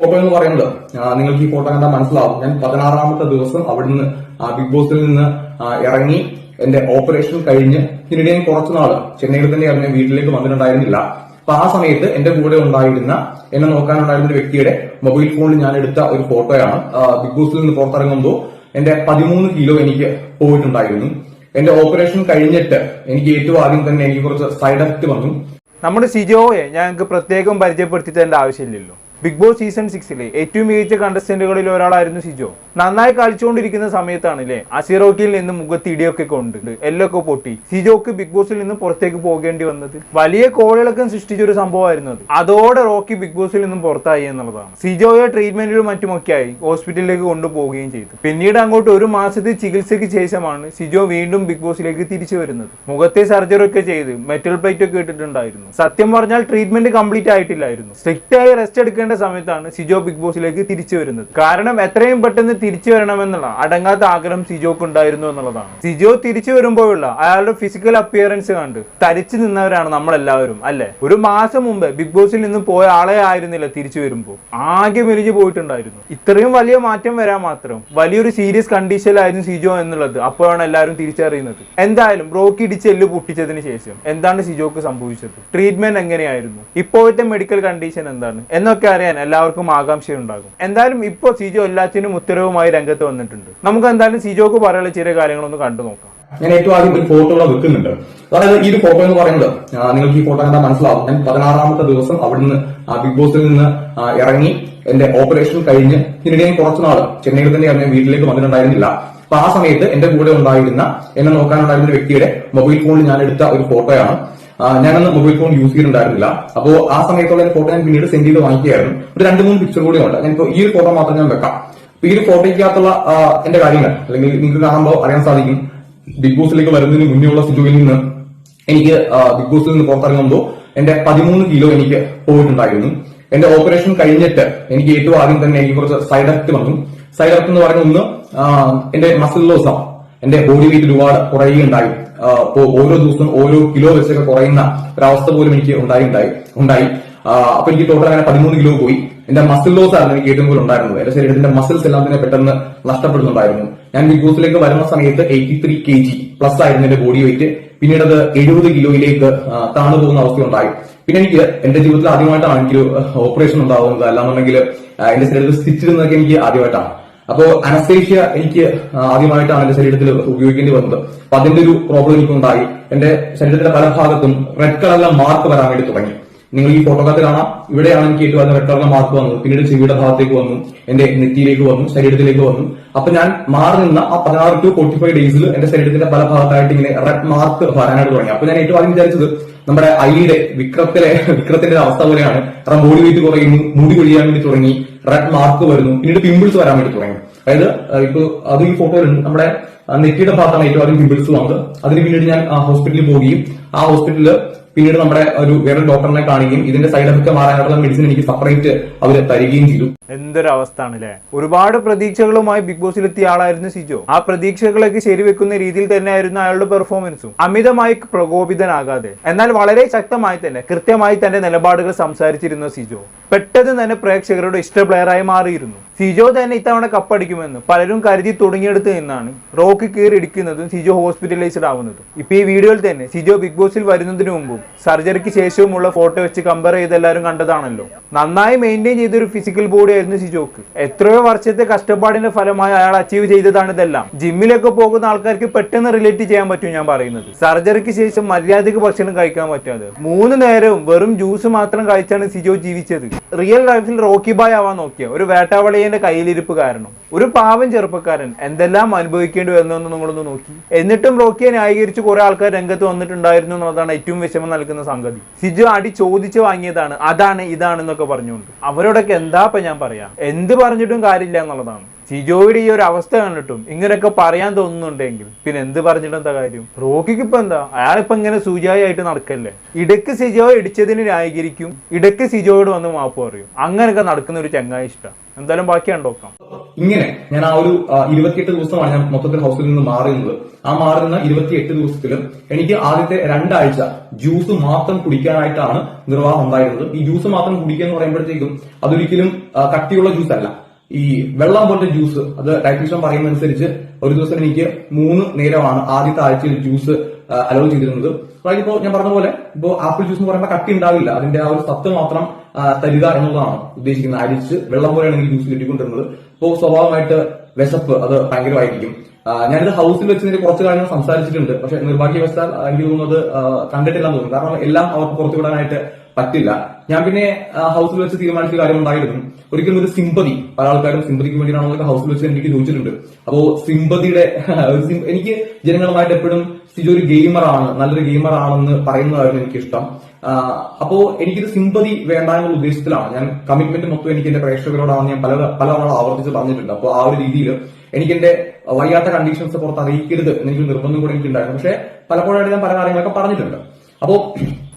Photo എന്ന് പറയുന്നത്. നിങ്ങൾക്ക് ഈ ഫോട്ടോ കണ്ടാൽ മനസ്സിലാവും. ഞാൻ പതിനാറാമത്തെ ദിവസം അവിടുന്ന് ബിഗ് ബോസിൽ നിന്ന് ഇറങ്ങി എന്റെ ഓപ്പറേഷൻ കഴിഞ്ഞ് പിന്നീട് ഞാൻ നാൾ ചെന്നൈയിൽ തന്നെ ഇറങ്ങിയ വീട്ടിലേക്ക് വന്നിട്ടുണ്ടായിരുന്നില്ല. അപ്പൊ ആ സമയത്ത് എന്റെ കൂടെ ഉണ്ടായിരുന്ന എന്നെ നോക്കാനുണ്ടായിരുന്ന വ്യക്തിയുടെ മൊബൈൽ ഫോണിൽ ഞാൻ എടുത്ത ഒരു ഫോട്ടോയാണ്. ബിഗ് ബോസിൽ നിന്ന് പുറത്തിറങ്ങുമ്പോൾ എന്റെ പതിമൂന്ന് കിലോ എനിക്ക് പോയിട്ടുണ്ടായിരുന്നു. എന്റെ ഓപ്പറേഷൻ കഴിഞ്ഞിട്ട് എനിക്ക് ഏറ്റവും ആദ്യം തന്നെ എനിക്ക് കുറച്ച് സൈഡ് എഫക്ട് വന്നു. നമ്മുടെ സിജോയെ ഞങ്ങൾക്ക് പ്രത്യേകം പരിചയപ്പെടുത്തി തരേണ്ട ആവശ്യമില്ലല്ലോ. ബിഗ് ബോസ് സീസൺ സിക്സിലെ ഏറ്റവും മികച്ച കണ്ടസ്റ്റന്റുകളിൽ ഒരാളായിരുന്നു സിജോ. നന്നായി കളിച്ചുകൊണ്ടിരിക്കുന്ന സമയത്താണ് അല്ലേ അസിറോക്കിൽ നിന്ന് മുഖത്ത് ഇടിയൊക്കെ എല്ലൊക്കെ പൊട്ടി. സിജോക്ക് ബിഗ് ബോസിൽ നിന്ന് പുറത്തേക്ക് പോകേണ്ടി വന്നത് വലിയ കോളിളക്കം സൃഷ്ടിച്ച ഒരു സംഭവമായിരുന്നു അത്. അതോടെ റോക്കി ബിഗ് ബോസിൽ നിന്നും പുറത്തായി എന്നുള്ളതാണ്. സിജോയെ ട്രീറ്റ്മെന്റിലും മറ്റുമൊക്കെയായി ഹോസ്പിറ്റലിലേക്ക് കൊണ്ടുപോവുകയും ചെയ്തു. പിന്നീട് അങ്ങോട്ട് ഒരു മാസത്തെ ചികിത്സയ്ക്ക് ശേഷമാണ് സിജോ വീണ്ടും ബിഗ് ബോസിലേക്ക് തിരിച്ചു വരുന്നത്. മുഖത്തെ സർജറി ഒക്കെ ചെയ്ത് മെറ്റൽ പ്ലേറ്റ് ഒക്കെ ഇട്ടിട്ടുണ്ടായിരുന്നു. സത്യം പറഞ്ഞാൽ ട്രീറ്റ്മെന്റ് കംപ്ലീറ്റ് ആയിട്ടില്ലായിരുന്നു. സ്ട്രിക്റ്റ് ആയി റെസ്റ്റ് എടുക്കേണ്ട സമയത്താണ് സിജോ ബിഗ് ബോസിലേക്ക് തിരിച്ചു വരുന്നത്. കാരണം എത്രയും പെട്ടെന്ന് തിരിച്ചു വരണമെന്നുള്ള അടങ്ങാത്ത ആഗ്രഹം സിജോക്ക് ഉണ്ടായിരുന്നു എന്നുള്ളതാണ്. സിജോ തിരിച്ചു വരുമ്പോഴുള്ള അയാളുടെ ഫിസിക്കൽ അപ്പിയറൻസ് കണ്ട് തരിച്ചു നിന്നവരാണ് നമ്മളെല്ലാവരും അല്ലെ? ഒരു മാസം മുമ്പ് ബിഗ് ബോസിൽ നിന്ന് പോയ ആളെ ആയിരുന്നില്ല തിരിച്ചു വരുമ്പോൾ ആകെ മെലിഞ്ഞു പോയിട്ടുണ്ടായിരുന്നു. ഇത്രയും വലിയ മാറ്റം വരാൻ മാത്രം വലിയൊരു സീരിയസ് കണ്ടീഷനിലായിരുന്നു സിജോ എന്നുള്ളത് അപ്പോഴാണ് എല്ലാവരും തിരിച്ചറിയുന്നത്. എന്തായാലും ബ്രോക്ക് ഇടിച്ച് എല്ല് പൊട്ടിച്ചതിന് ശേഷം എന്താണ് സിജോക്ക് സംഭവിച്ചത്? ട്രീറ്റ്മെന്റ് എങ്ങനെയായിരുന്നു? ഇപ്പോഴത്തെ മെഡിക്കൽ കണ്ടീഷൻ എന്താണ്? എന്നൊക്കെ അറിയാൻ എല്ലാവർക്കും ആകാംക്ഷയുണ്ടാകും. എന്തായാലും ഇപ്പോ സിജോ എല്ലാത്തിനും ഉത്തരവുമായി രംഗത്ത് വന്നിട്ടുണ്ട്. നമുക്ക് എന്തായാലും സിജോക്ക് പറയാനുള്ള ചില കാര്യങ്ങളൊന്ന് കണ്ടു നോക്കാം. ഞാൻ ഏറ്റവും ആദ്യം ഒരു ഫോട്ടോ വെക്കുന്നുണ്ട്. അതായത് ഈ ഒരു ഫോട്ടോ എന്ന് പറയുന്നത് നിങ്ങൾക്ക് ഈ ഫോട്ടോ കണ്ടാൽ മനസ്സിലാവും. ഞാൻ പതിനാറാമത്തെ ദിവസം അവിടുന്ന് ബിഗ് ബോസിൽ നിന്ന് ഇറങ്ങി എന്റെ ഓപ്പറേഷൻ കഴിഞ്ഞ് പിന്നീട് ഞാൻ കുറച്ചു നാൾ ചെന്നൈയിൽ തന്നെ ഇറങ്ങി വീട്ടിലേക്ക് വന്നിട്ടുണ്ടായിരുന്നില്ല. അപ്പൊ ആ സമയത്ത് എന്റെ കൂടെ ഉണ്ടായിരുന്ന എന്നെ നോക്കാനുണ്ടായിരുന്ന വ്യക്തിയുടെ മൊബൈൽ ഫോണിൽ ഞാൻ എടുത്ത ഒരു ഫോട്ടോയാണ് ഞാനന്ന് മൊബൈൽ ഫോൺ യൂസ് ചെയ്തിട്ടുണ്ടായിരുന്നില്ല. അപ്പോ ആ സമയത്തുള്ള ഫോട്ടോ ഞാൻ പിന്നീട് സെൻഡ് ചെയ്ത് വാങ്ങിക്കുകയായിരുന്നു. ഒരു രണ്ട് മൂന്ന് പിക്ചർ കൂടി ഉണ്ട്. ഞാനിപ്പോ ഈ ഒരു ഫോട്ടോ മാത്രം ഞാൻ വെക്കാം. ഈ ഒരു ഫോട്ടോയ്ക്കകത്തുള്ള എന്റെ കാര്യങ്ങൾ. അല്ലെങ്കിൽ നിങ്ങൾക്ക് കാണുമ്പോൾ അറിയാൻ സാധിക്കും. ബിഗ് ബോസിലേക്ക് വരുന്നതിന് മുന്നേ ഉള്ള സിറ്റുവിൽ നിന്ന് എനിക്ക് ബിഗ് ബോസിൽ നിന്ന് പുറത്തിറങ്ങുമ്പോൾ എന്റെ പതിമൂന്ന് കിലോ എനിക്ക് പോയിട്ടുണ്ടായിരുന്നു. എന്റെ ഓപ്പറേഷൻ കഴിഞ്ഞിട്ട് എനിക്ക് ഏറ്റവും ആദ്യം തന്നെ എനിക്ക് കുറച്ച് സൈഡ് എഫക്ട് വന്നു. സൈഡ് എഫക്ട് എന്ന് പറയുന്ന ഒന്ന് എന്റെ മസിൽ ലോസ് എന്റെ ബോഡി വെയിറ്റ് ഒരുപാട് കുറയുകയുണ്ടായി. ഓരോ ദിവസവും ഓരോ കിലോ വെച്ചൊക്കെ കുറയുന്ന ഒരവസ്ഥ പോലും എനിക്ക് ഉണ്ടായി ഉണ്ടായി ഉണ്ടായി. അപ്പൊ എനിക്ക് ടോട്ടൽ അങ്ങനെ പതിമൂന്ന് കിലോ പോയി. എന്റെ മസിൽ ലോസ് ആയിരുന്നു എനിക്ക് ഏറ്റവും കൂടുതൽ ഉണ്ടായിരുന്നത്. എന്റെ ശരീരത്തിന്റെ മസിൽസ് എല്ലാം തന്നെ പെട്ടെന്ന് നഷ്ടപ്പെടുന്നുണ്ടായിരുന്നു. ഞാൻ ബിഗ് ബോസിലേക്ക് വരുന്ന സമയത്ത് eighty three K G plus ആയിരുന്നു എന്റെ ബോഡി വെയിറ്റ് പിന്നീട് അത് എഴുപത് കിലോയിലേക്ക് താണു പോകുന്ന അവസ്ഥയുണ്ടായി പിന്നെ എനിക്ക് എന്റെ ജീവിതത്തിൽ ആദ്യമായിട്ടാണ് എനിക്കൊരു ഓപ്പറേഷൻ ഉണ്ടാവുന്നത് അല്ലാന്നുണ്ടെങ്കിൽ എന്റെ ശരീരത്തിൽ സ്റ്റിച്ചിരുന്നതൊക്കെ എനിക്ക് ആദ്യമായിട്ടാണ്. അപ്പോ അനസ്തേഷ്യ എനിക്ക് ആദ്യമായിട്ടാണ് എന്റെ ശരീരത്തിൽ ഉപയോഗിക്കേണ്ടി വന്നത്. അപ്പൊ അതിന്റെ ഒരു പ്രോബ്ലം എനിക്ക് ഉണ്ടായി എന്റെ ശരീരത്തിന്റെ പല ഭാഗത്തും റെഡ് കളറിലെ മാർക്ക് വരാൻ വേണ്ടി തുടങ്ങി. നിങ്ങൾ ഈ ഫോട്ടോക്കകത്ത് കാണാം ഇവിടെയാണ് എനിക്ക് ഏറ്റവും റെഡ് കളറിലെ മാർക്ക് വന്നു പിന്നീട് ചെവിയുടെ ഭാഗത്തേക്ക് വന്നു. എന്റെ നെറ്റിയിലേക്ക് വന്നു. ശരീരത്തിലേക്ക് വന്നു. അപ്പൊ ഞാൻ മാറി നിന്ന ആ പതിനാറ് ടു ഫോർട്ടി ഫൈവ് ഡേയ്സിൽ എന്റെ ശരീരത്തിന്റെ പല ഭാഗത്തായിട്ട് ഇങ്ങനെ റെഡ് മാർക്ക് വരാനായിട്ട് തുടങ്ങി. അപ്പൊ ഞാൻ ഏറ്റവും ആദ്യം വിചാരിച്ചത് നമ്മുടെ ഐയുടെ വിക്രത്തിലെ വിക്രത്തിന്റെ അവസ്ഥ പോലെയാണ്. കാരണം ബോഡി വെയിറ്റ് കുറയുന്നു മുടി കൊഴിയാൻ വേണ്ടി തുടങ്ങി റെഡ് മാർക്ക് വരുന്നു പിന്നീട് പിമ്പിൾസ് വരാൻ വേണ്ടി തുടങ്ങി. അതായത് ഇപ്പൊ അത് ഈ ഫോട്ടോയിലുണ്ട് നമ്മുടെ നെറ്റിയുടെ ഭാഗത്താണ് ഏറ്റവും ആദ്യം പിമ്പിൾസ് വന്നത്. അതിന് പിന്നീട് ഞാൻ ഹോസ്പിറ്റലിൽ പോവുകയും ആ ഹോസ്പിറ്റലിൽ പിന്നീട് നമ്മുടെ ഒരു വേറെ ഡോക്ടറിനെ കാണുകയും ഇതിന്റെ സൈഡ് എഫക്ട് മാറാനായിട്ടുള്ള മെഡിസിൻ എനിക്ക് സെപ്പറേറ്റ് അവർ തരികയും ചെയ്തു. എന്തൊരു അവസ്ഥ ആണല്ലേ ഒരുപാട് പ്രതീക്ഷകളുമായി ബിഗ് ബോസിൽ എത്തിയ ആളായിരുന്നു സിജോ. ആ പ്രതീക്ഷകളൊക്കെ ശരിവെക്കുന്ന രീതിയിൽ തന്നെയായിരുന്നു അയാളുടെ പെർഫോമൻസും അമിതമായി പ്രകോപിതനാകാതെ. എന്നാൽ വളരെ ശക്തമായി തന്നെ കൃത്യമായി തന്റെ നിലപാടുകൾ സംസാരിച്ചിരുന്ന സിജോ. പെട്ടെന്ന് തന്നെ പ്രേക്ഷകരുടെ ഇഷ്ട പ്ലെയറായി മാറിയിരുന്നു. സിജോ തന്നെ ഇത്തവണ കപ്പടിക്കുമെന്ന് പലരും കരുതി തുടങ്ങിയെടുത്ത് നിന്നാണ് റോക്ക് കീറി ഇടിക്കുന്നതും സിജോ ഹോസ്പിറ്റലൈസ്ഡ് ആവുന്നതും. ഇപ്പൊ ഈ വീഡിയോയിൽ തന്നെ സിജോ ബിഗ് ബോസിൽ വരുന്നതിന് മുമ്പും സർജറിക്ക് ശേഷവുമുള്ള ഫോട്ടോ വെച്ച് കമ്പയർ ചെയ്ത് എല്ലാവരും കണ്ടതാണല്ലോ. നന്നായി മെയിന്റെയിൻ ചെയ്തൊരു ഫിസിക്കൽ ബോഡി ആയിരുന്നു ഷിജോക്ക്. എത്രയോ വർഷത്തെ കഷ്ടപ്പാടിന്റെ ഫലമായി അയാൾ അച്ചീവ് ചെയ്തതാണ് ഇതെല്ലാം. ജിമ്മിലൊക്കെ പോകുന്ന ആൾക്കാർക്ക് പെട്ടെന്ന് റിലേറ്റ് ചെയ്യാൻ പറ്റും ഞാൻ പറയുന്നത്. സർജറിക്ക് ശേഷം മര്യാദയ്ക്ക് ഭക്ഷണം കഴിക്കാൻ പറ്റാതെ. മൂന്ന് നേരവും വെറും ജ്യൂസ് മാത്രം കഴിച്ചാണ് സിജോ ജീവിച്ചത്. റിയൽ ലൈഫിൽ റോക്കി ബായ് ആവാൻ നോക്കിയ ഒരു വേട്ടാവളിയന്റെ കയ്യിലിരിപ്പ് കാരണം. ഒരു പാവം ചെറുപ്പക്കാരൻ എന്തെല്ലാം അനുഭവിക്കേണ്ടി വരുന്നതെന്ന് നിങ്ങളൊന്ന് നോക്കി. എന്നിട്ടും റോക്കിയെ ന്യായീകരിച്ച് കുറെ ആൾക്കാർ രംഗത്ത് വന്നിട്ടുണ്ടായിരുന്നു എന്നുള്ളതാണ് ഏറ്റവും വിഷമം നൽകുന്ന സംഗതി. സിജു അടി ചോദിച്ചു വാങ്ങിയതാണ്. അതാണ് ഇതാണെന്നൊക്കെ പറഞ്ഞുകൊണ്ട്. അവരോടൊക്കെ എന്താ ഇപ്പൊ ഞാൻ പറയാം? എന്ത് പറഞ്ഞിട്ടും കാര്യമില്ല എന്നുള്ളതാണ്. സിജോയുടെ ഈ ഒരു അവസ്ഥ കണ്ടിട്ടും ഇങ്ങനെയൊക്കെ പറയാൻ തോന്നുന്നുണ്ടെങ്കിൽ പിന്നെ എന്ത് പറഞ്ഞിട്ട് എന്താ കാര്യം? റോക്കിക്ക് ഇപ്പൊ എന്താ? അയാളിപ്പോ ഇങ്ങനെ സൂചായി ആയിട്ട് നടക്കല്ലേ? ഇടയ്ക്ക് സിജോ ഇടിച്ചതിന് ന്യായീകരിക്കും. ഇടയ്ക്ക് സിജോയോട് വന്ന് മാപ്പ് പറയും. അങ്ങനെയൊക്കെ നടക്കുന്ന ഒരു ചങ്ങായി ഇഷ്ടം എന്തായാലും ബാക്കി കണ്ടോക്കാം ഇങ്ങനെ ഞാൻ ആ ഒരു ഇരുപത്തിയെട്ട് ദിവസമാണ് ഞാൻ മൊത്തത്തിൽ ഹൗസിൽ നിന്ന് മാറുന്നത് ആ മാറുന്ന ഇരുപത്തിയെട്ട് ദിവസത്തിലും എനിക്ക് ആദ്യത്തെ രണ്ടാഴ്ച ജ്യൂസ് മാത്രം കുടിക്കാനായിട്ടാണ് നിർവാഹം ഉണ്ടായിരുന്നത്. ഈ ജ്യൂസ് മാത്രം കുടിക്കുക എന്ന് പറയുമ്പോഴത്തേക്കും അതൊരിക്കലും കട്ടിയുള്ള ജ്യൂസ് അല്ല. ഈ വെള്ളം പോലത്തെ ജ്യൂസ് അത് ഡയറ്റീഷ്യൻ പറയുന്നതനുസരിച്ച് ഒരു ദിവസം എനിക്ക് മൂന്ന് നേരമാണ് ആദ്യത്തെ ആഴ്ചയിൽ ജ്യൂസ് അലോ ചെയ്തിരുന്നത്. അതായത് ഇപ്പോൾ ഞാൻ പറഞ്ഞ പോലെ ഇപ്പോൾ ആപ്പിൾ ജ്യൂസ് എന്ന് പറയുമ്പോൾ കട്ടി ഉണ്ടാവില്ല. അതിന്റെ ആ ഒരു സത്ത് മാത്രം തരിക എന്നുള്ളതാണ് ഉദ്ദേശിക്കുന്നത്. അരിച്ച് വെള്ളം പോലെയാണ് എനിക്ക് ജ്യൂസ് കിട്ടിക്കൊണ്ടിരുന്നത്. അപ്പോൾ സ്വാഭാവികമായിട്ട് വിശപ്പ് അത് ഭയങ്കരമായിരിക്കും. ഞാനിത് ഹൗസിൽ വെച്ച് ഇതിന്റെ കുറച്ച് കാര്യങ്ങൾ സംസാരിച്ചിട്ടുണ്ട്. പക്ഷെ നിർഭാഗ്യവശാൽ എനിക്ക് തോന്നുന്നത് കണ്ടിട്ടില്ലാന്ന് തോന്നുന്നു. കാരണം എല്ലാം അവർക്ക് പുറത്തു വിടാനായിട്ട് പറ്റില്ല. ഞാൻ പിന്നെ ഹൗസിൽ വെച്ച് തീരുമാനിച്ച കാര്യം ഉണ്ടായിരുന്നു. ഒരിക്കലും ഒരു സിമ്പതി പല ആൾക്കാരും സിമ്പതിക്ക് വേണ്ടിയിട്ടാണോ ഹൗസിൽ വെച്ച് എനിക്ക് ചോദിച്ചിട്ടുണ്ട് അപ്പോ സിമ്പതിയുടെ എനിക്ക് ജനങ്ങളുമായിട്ട് എപ്പോഴും സിജു ഒരു ഗെയിമറാണ് നല്ലൊരു ഗെയിമറാണെന്ന് പറയുന്നതായിരുന്നു എനിക്ക് ഇഷ്ടം അപ്പോ എനിക്കിത് സിമ്പതി വേണ്ട എന്നുള്ള ഉദ്ദേശത്തിലാണ്. ഞാൻ കമ്മിറ്റ്മെന്റ് മൊത്തം എനിക്ക് എന്റെ പ്രേക്ഷകരോടാണ് ഞാൻ പല പല തവണ ആവർത്തിച്ച് പറഞ്ഞിട്ടുണ്ട്. അപ്പോൾ ആ ഒരു രീതിയിൽ എനിക്ക് എന്റെ വയ്യാത്ത കണ്ടീഷൻസ് പുറത്ത് അറിയിക്കരുത് എന്നൊരു നിർബന്ധം കൂടെ എനിക്കുണ്ടായിരുന്നു. പക്ഷെ പലപ്പോഴായിട്ട് ഞാൻ പല കാര്യങ്ങളൊക്കെ പറഞ്ഞിട്ടുണ്ട്. അപ്പോ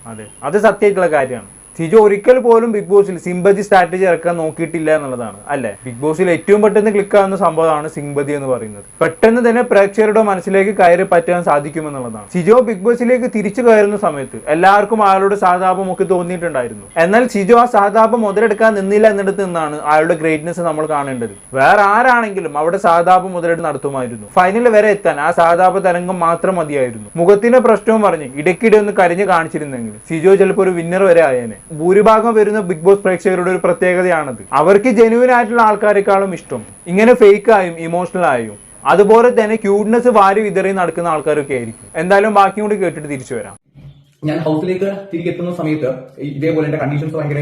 അതെ. അത് സത്യമായിട്ടുള്ള കാര്യമാണ്. സിജു ഒരിക്കൽ പോലും ബിഗ് ബോസിൽ സിമ്പതി സ്ട്രാറ്റജി ഇറക്കാൻ നോക്കിയിട്ടില്ല എന്നുള്ളതാണ് അല്ലെ? ബിഗ് ബോസിൽ ഏറ്റവും പെട്ടെന്ന് ക്ലിക്ക് ആവുന്ന സംഭവമാണ് സിമ്പതി എന്ന് പറയുന്നത്. പെട്ടെന്ന് തന്നെ പ്രേക്ഷകരുടെ മനസ്സിലേക്ക് കയറി പറ്റാൻ സാധിക്കുമെന്നുള്ളതാണ്. സിജോ ബിഗ് ബോസിലേക്ക് തിരിച്ചു കയറുന്ന സമയത്ത് എല്ലാവർക്കും അയാളുടെ സഹതാപം ഒക്കെ തോന്നിയിട്ടുണ്ടായിരുന്നു. എന്നാൽ സിജോ ആ സഹതാപം മുതലെടുക്കാൻ നിന്നില്ല എന്നിടത്ത് നിന്നാണ് അയാളുടെ ഗ്രേറ്റ്നെസ് നമ്മൾ കാണേണ്ടത്. വേറെ ആരാണെങ്കിലും അവിടെ സഹതാപം മുതലെടുത്ത് നടത്തുമായിരുന്നു. ഫൈനൽ വരെ എത്താൻ ആ സഹതാപ തരംഗം മാത്രം മതിയായിരുന്നു. മുഖത്തിന്റെ പ്രശ്നവും പറഞ്ഞ് ഇടയ്ക്കിടെ ഒന്ന് കരഞ്ഞു കാണിച്ചിരുന്നെങ്കിൽ സിജോ ചിലപ്പോൾ ഒരു വിന്നർ വരെ ആയേനെ. ഭൂരിഭാഗം വരുന്ന ബിഗ് ബോസ് പ്രേക്ഷകരുടെ ഒരു പ്രത്യേകതയാണത്. അവർക്ക് ജെനുവിൻ ആയിട്ടുള്ള ആൾക്കാരെക്കാളും ഇഷ്ടം. ഇങ്ങനെ ഫേക്ക് ആയും ഇമോഷണൽ ആയും. അതുപോലെ തന്നെ ക്യൂട്ട്നെസ് വാരി വിതറി നടക്കുന്ന ആൾക്കാരൊക്കെ ആയിരിക്കും. എന്തായാലും ബാക്കി കൂടി കേട്ടിട്ട് തിരിച്ചു വരാം. ഞാൻ ഹൗസിലേക്ക് തിരികെ എത്തുന്ന സമയത്ത് ഇതേപോലെ എന്റെ കണ്ടീഷൻസ് ഭയങ്കര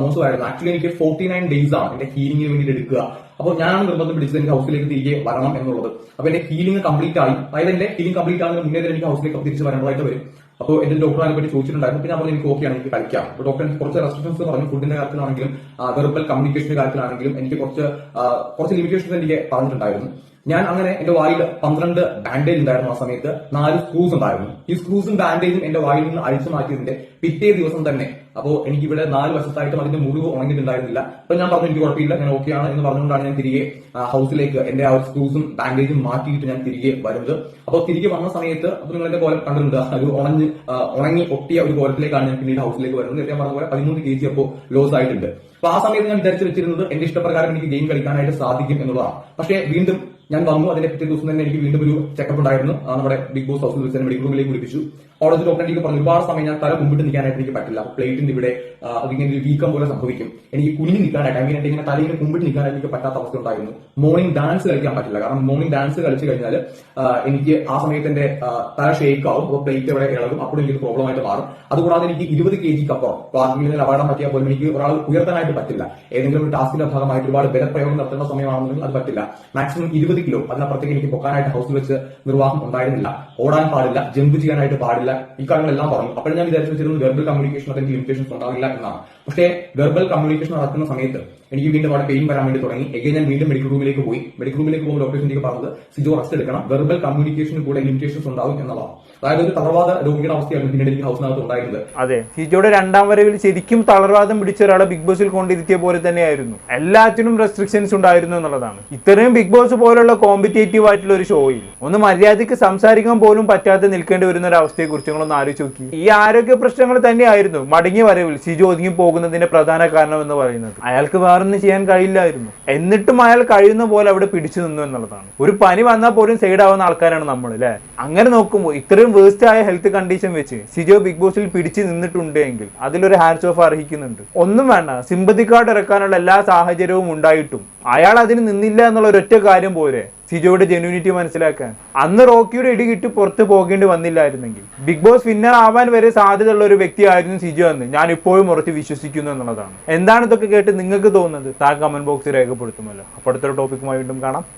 മോശമായിരുന്നു. ആക്ച്വലി എനിക്ക് ഫോർട്ടി നയൻ ഡേയ്സ് ആണ് എന്റെ ഹീലിംഗിന് വേണ്ടിയിട്ട് എടുക്കുക. അപ്പോൾ ഞാനാണ് നിർബന്ധം പിടിച്ചത് എനിക്ക് ഹൗസിലേക്ക് തിരികെ വരണം എന്നുള്ളത്. അപ്പൊ എന്റെ ഹീലിംഗ് കംപ്ലീറ്റ് ആയി. അതായത് എന്റെ ഹീലിംഗ് കംപ്ലീറ്റ് ആകുന്നതിന് മുന്നേ തന്നെ എനിക്ക് ഹൗസിലേക്ക് തിരിച്ച് വരേണ്ടതായിട്ട് വരും. അപ്പോൾ എന്റെ ഡോക്ടർ അതിനെ പറ്റി ചോദിച്ചിട്ടുണ്ടായിരുന്നു. പിന്നെ പറഞ്ഞു എനിക്ക് ഓക്കെ എനിക്ക് കഴിക്കാം അപ്പോൾ ഡോക്ടർ എനിക്ക് കുറച്ച് റെസ്ട്രിക്ഷൻസ് പറഞ്ഞു. ഫുഡിന്റെ കാര്യത്തിലാണെങ്കിലും വെർബൽ കമ്മ്യൂണിക്കേഷന്റെ കാര്യത്തിലാണെങ്കിലും എനിക്ക് കുറച്ച് കുറച്ച് ലിമിറ്റേഷൻസ് എനിക്ക് പറഞ്ഞിട്ടുണ്ടായിരുന്നു. ഞാൻ അങ്ങനെ എന്റെ വായിൽ പന്ത്രണ്ട് ബാൻഡേജ് ഉണ്ടായിരുന്നു ആ സമയത്ത്. നാല് സ്ക്രൂസ് ഉണ്ടായിരുന്നു. ഈ സ്ക്രൂസും ബാൻഡേജും എന്റെ വായിൽ നിന്ന് അഴിച്ചു മാറ്റിയതിന്റെ പിറ്റേ ദിവസം തന്നെ അപ്പോ എനിക്ക് ഇവിടെ നാല് വശത്തായിട്ടും അതിന്റെ മുറിവ് ഉണങ്ങിയിട്ടുണ്ടായിരുന്നില്ല. അപ്പൊ ഞാൻ പറഞ്ഞു എനിക്ക് കുഴപ്പമില്ല ഞാൻ ഓക്കെ ആണ് എന്ന് പറഞ്ഞുകൊണ്ടാണ് ഞാൻ തിരികെ ഹൗസിലേക്ക് എന്റെ ആ ഒരു സ്ക്രൂസും ബാൻഡേജും മാറ്റിയിട്ട് ഞാൻ തിരികെ വരുന്നത്. അപ്പോൾ തിരികെ വന്ന സമയത്ത് അപ്പൊ നിങ്ങൾ എന്റെ കോലം കണ്ടിട്ടുണ്ട് ഒരു ഉണഞ്ഞ് ഉണങ്ങി ഒട്ടിയ ഒരു കോലത്തിലേക്കാണ് ഞാൻ പിന്നീട് ഹൗസിലേക്ക് വരുന്നത്. ഞാൻ പറഞ്ഞ പോലെ പതിമൂന്ന് കെ ജി അപ്പോൾ ലോസ് ആയിട്ടുണ്ട്. അപ്പൊ ആ സമയത്ത് ഞാൻ വിചാരിച്ചു വെച്ചിരുന്നത് എന്റെ ഇഷ്ടപ്രകാരം എനിക്ക് ഗെയിം കളിക്കാനായിട്ട് സാധിക്കും എന്നുള്ളതാണ്. പക്ഷേ വീണ്ടും ഞാൻ വന്നു അതിന്റെ പിറ്റേ ദിവസം തന്നെ എനിക്ക് വീണ്ടും ഒരു ചെക്കപ്പ് ഉണ്ടായിരുന്നു. നമ്മുടെ ബിഗ് ബോസ് ഹൗസിൽ വെച്ച് മെഡിക്കൽ റൂമിലേക്ക് വിളിപ്പിച്ചു. അവിടെ ഡോക്ടർ എനിക്ക് പറഞ്ഞു ഒരുപാട് സമയം ഞാൻ തല മുമ്പിട്ട് നിൽക്കാനായിട്ട് എനിക്ക് പറ്റില്ല. പ്ലേറ്റിന്റെ ഇവിടെ അതിങ്ങനെ ഒരു വീക്കം പോലെ സംഭവിക്കും. എനിക്ക് കുനിഞ്ഞ് നിൽക്കാനായിട്ട് എന്റെ ഇങ്ങനെ തലയിങ്ങനെ മുമ്പിട്ട് നിൽക്കാനായിട്ട് എനിക്ക് പറ്റാത്ത അവസ്ഥ ഉണ്ടായിരുന്നു. മോർണിംഗ് ഡാൻസ് കളിക്കാൻ പറ്റില്ല. കാരണം മോർണിംഗ് ഡാൻസ് കളിച്ചു കഴിഞ്ഞാൽ എനിക്ക് ആ സമയത്ത് എന്റെ തല ഷേക്ക് ആവും. അപ്പോൾ പ്ലേറ്റ് ഇവിടെ ഇളകും. അപ്പോൾ എനിക്ക് പ്രോബ്ലം ആയിട്ട് മാറും. അതുകൂടാതെ എനിക്ക് ഇരുപത് കെ ജിക്ക് അപ്പുറം ആർക്കെങ്കിലും അപകടം പറ്റിയാൽ പോലും എനിക്ക് ഒരാൾ ഉയർത്താനായിട്ട് പറ്റില്ല. ഏതെങ്കിലും ഒരു ടാസ്കിന്റെ ഭാഗമായിട്ട് ഒരുപാട് ബലപ്രയോഗം നടത്തേണ്ട സമയമാണെന്നുണ്ടെങ്കിൽ അത് പറ്റില്ല. മാക്സിമം ഇരുപത് കിലോ അതിനപ്പുറത്തേക്ക് എനിക്ക് പൊക്കാനായിട്ട് ഹൗസിൽ വെച്ച് നിർവാഹം ഉണ്ടായിരുന്നില്ല. ഓടാൻ പാടില്ല ജമ്പ് ചെയ്യാനായിട്ട് പാടില്ല ഈ കാര്യങ്ങളെല്ലാം പറഞ്ഞു. അപ്പോൾ ഞാൻ വിചാരിച്ചു വെച്ചിരുന്നത് വെർബൽ കമ്മ്യൂണിക്കേഷൻ എനിക്ക് ലിമിറ്റേഷൻസ് ഉണ്ടാവില്ല എന്നാണ്. പക്ഷേ വെർബൽ കമ്മ്യൂണിക്കേഷൻ നടക്കുന്ന സമയത്ത് എനിക്ക് വീണ്ടും അവിടെ പെയിൻ വരാൻ വേണ്ടി തുടങ്ങി. എഗൈൻ ഞാൻ വീണ്ടും മെഡിക്കൽ റൂമിലേക്ക് പോയി. മെഡിക്കൽ റൂമിലേക്ക് പോകുമ്പോൾ ഡോക്ടേഴ്സ് എനിക്ക് പറഞ്ഞത് സിജോ റെസ്റ്റ് എടുക്കണം. വെർബൽ കമ്മ്യൂണിക്കേഷന് കൂടെ ലിമിറ്റേഷൻസ് ഉണ്ടാവും എന്നുള്ളതാണ് അതായത് ഒരു തളർവാദ രോഗിയുടെ അവസ്ഥയാണ് പിന്നീട് ഹൗസിനകത്ത് ഉണ്ടായിരുന്നത്. അതെ. സിജോയുടെ രണ്ടാം വരവിൽ ശരിക്കും തളർവാദം പിടിച്ച ഒരാളെ ബിഗ് ബോസിൽ കൊണ്ടിരുത്തിയ പോലെ തന്നെയായിരുന്നു. എല്ലാത്തിനും റെസ്ട്രിക്ഷൻസ് ഉണ്ടായിരുന്നു എന്നുള്ളതാണ്. ഇത്രയും ബിഗ് ബോസ് പോലുള്ള കോമ്പറ്റേറ്റീവ് ആയിട്ടുള്ള ഒരു ഷോയിൽ ഒന്ന് മര്യാദയ്ക്ക് സംസാരിക്കാൻ പോലും പറ്റാതെ നിൽക്കേണ്ടി വരുന്ന ഒരു അവസ്ഥയെ കുറിച്ച് നിങ്ങളൊന്ന് ആലോചിച്ച് നോക്കി. ഈ ആരോഗ്യ പ്രശ്നങ്ങൾ തന്നെയായിരുന്നു മടങ്ങിയ വരവിൽ ഷിജു ഒതുങ്ങി പോകുന്നതിന്റെ പ്രധാന കാരണം എന്ന് പറയുന്നത്. അയാൾക്ക് വേറൊന്നും ചെയ്യാൻ കഴിയില്ലായിരുന്നു. എന്നിട്ടും അയാൾ കഴിയുന്ന പോലെ അവിടെ പിടിച്ചു നിന്നു എന്നുള്ളതാണ്. ഒരു പനി വന്നാൽ പോലും സൈഡ് ആവുന്ന ആൾക്കാരാണ് നമ്മൾ അല്ലെ? അങ്ങനെ നോക്കുമ്പോൾ ഇത്രയും വേസ്റ്റ് ആയ ഹെൽത്ത് കണ്ടീഷൻ വെച്ച് സിജോ ബിഗ് ബോസിൽ പിടിച്ചു നിന്നിട്ടുണ്ടെങ്കിൽ അതിലൊരു ഹാൻഡ്സ് ഓഫ് അർഹിക്കുന്നുണ്ട്. ഒന്നും വേണ്ട സിമ്പതി കാർഡ് ഇറക്കാനുള്ള എല്ലാ സാഹചര്യവും ഉണ്ടായിട്ടും അയാൾ അതിന് നിന്നില്ല എന്നുള്ള ഒരൊറ്റ കാര്യം പോരെ സിജോയുടെ ജെന്യൂനിറ്റി മനസ്സിലാക്കാൻ. അന്ന് റോക്കിയുടെ ഇടി കിട്ടി പുറത്ത് പോകേണ്ടി വന്നില്ലായിരുന്നെങ്കിൽ. ബിഗ് ബോസ് വിന്നർ ആവാൻ വരെ സാധ്യതയുള്ള ഒരു വ്യക്തിയായിരുന്നു സിജോ എന്ന് ഞാൻ ഇപ്പോഴും ഉറച്ച് വിശ്വസിക്കുന്നു എന്നുള്ളതാണ്. എന്താണ് ഇതൊക്കെ കേട്ട് നിങ്ങൾക്ക് തോന്നുന്നത്? താ കമന്റ് ബോക്സിൽ രേഖപ്പെടുത്തുമല്ലോ. അപ്പോഴത്തെ ടോപ്പിക്കുമായി വീണ്ടും കാണാം.